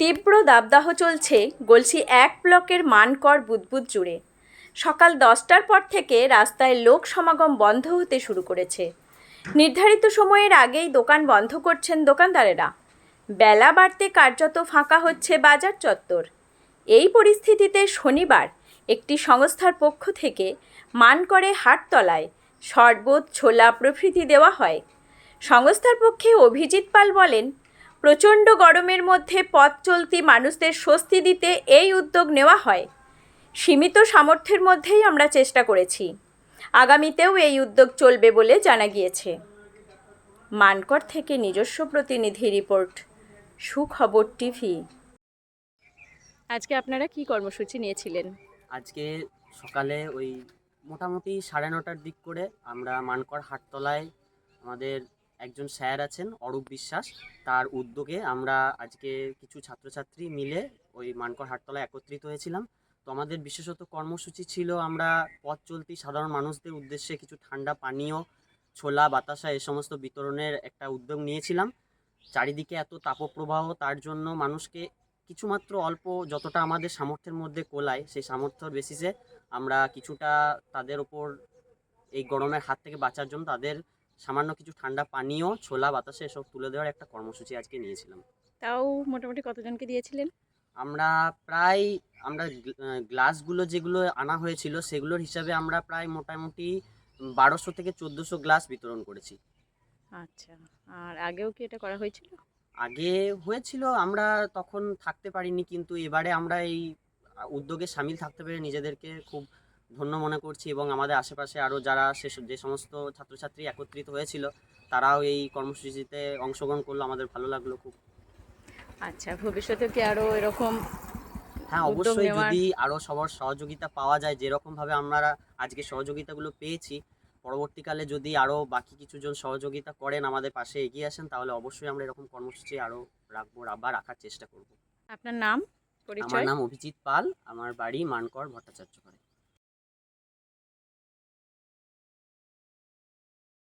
তীব্র দাবদাহ চলছে গলসি এক ব্লকের মানকর বুদবুদ জুড়ে। সকাল দশটার পর থেকে রাস্তায় লোক সমাগম বন্ধ হতে শুরু করেছে। নির্ধারিত সময়ের আগেই দোকান বন্ধ করছেন দোকানদারেরা। বেলা বাড়তে কার্যত ফাঁকা হচ্ছে বাজার চত্বর। এই পরিস্থিতিতে শনিবার একটি সংস্থার পক্ষ থেকে মানকরে হাটতলায় শরবত, ছোলা প্রভৃতি দেওয়া হয়। সংস্থার পক্ষে অভিজিৎ পাল বলেন প্রচণ্ড গরমের মধ্যে পথ চলতি মানুষদের স্বস্তি দিতে এই উদ্যোগ নেওয়া হয়। সীমিত সামর্থ্যের মধ্যেই আমরা চেষ্টা করেছি। আগামীতেও এই উদ্যোগ চলবে বলে জানা গিয়েছে। মানকর থেকে নিজস্ব প্রতিনিধি রিপোর্ট সুখবর টিভি। আজকে আপনারা কি কর্মসূচি নিয়েছিলেন? আজকে সকালে ওই মোটামুটি সাড়ে নটার দিক করে আমরা মানকর হাটতলায় আমাদের একজন স্যার আছেন, অরূপ বিশ্বাস। তার উদ্যোগে আমরা আজকে কিছু ছাত্রছাত্রী মিলে ওই মানকর হাটতলায় একত্রিত হয়েছিলাম। তো আমাদের বিশেষত কর্মসূচি ছিল আমরা পথ চলতি সাধারণ মানুষদের উদ্দেশ্যে কিছু ঠান্ডা পানীয়, ছোলা, বাতাসা এ সমস্ত বিতরণের একটা উদ্যোগ নিয়েছিলাম। চারিদিকে এত তাপপ্রবাহ, তার জন্য মানুষকে কিছুমাত্র অল্প যতটা আমাদের সামর্থ্যের মধ্যে কোলায়, সেই সামর্থ্যর বেসিসে আমরা কিছুটা তাদের ওপর এই গরমের হাত থেকে বাঁচার জন্য তাদের সামান্য কিছু ঠান্ডা পানীয় ছোলা বাতাসে এসব তুলে দেওয়ার একটা কর্মসূচি আজকে নিয়েছিলাম। তাও মোটামুটি কতজনকে দিয়েছিলেন? আমরা প্রায় আমরা গ্লাসগুলো যেগুলো আনা হয়েছিল সেগুলোর হিসাবে আমরা প্রায় মোটামুটি বারোশো থেকে চোদ্দোশো গ্লাস বিতরণ করেছি। আচ্ছা আর আগেও কি এটা করা হয়েছিল? আগে হয়েছিল আমরা তখন থাকতে পারিনি কিন্তু এবারে আমরা এই উদ্যোগে সামিল থাকতে পেরে নিজেদেরকে খুব ধন্য মনে করছি এবং আমাদের আশেপাশে আরও যারা সে যে সমস্ত ছাত্রছাত্রী একত্রিত হয়েছিল তারাও এই কর্মসূচিতে অংশগ্রহণ করল আমাদের ভালো লাগল খুব। আচ্ছা ভবিষ্যতে কি আরও এরকম হ্যাঁ অবশ্যই যদি আরও সবার সহযোগিতা পাওয়া যায় যেরকমভাবে আমরা আজকে সহযোগিতাগুলো পেয়েছি পরবর্তীকালে যদি আরও বাকি কিছুজন সহযোগিতা করেন আমাদের পাশে এগিয়ে আসেন তাহলে অবশ্যই আমরা এরকম কর্মসূচি আরও রাখব বা রাখার চেষ্টা করব। আপনার নাম আমার নাম অভিজিৎ পাল আমার বাড়ি মানকর ভট্টাচার্য পাড়ে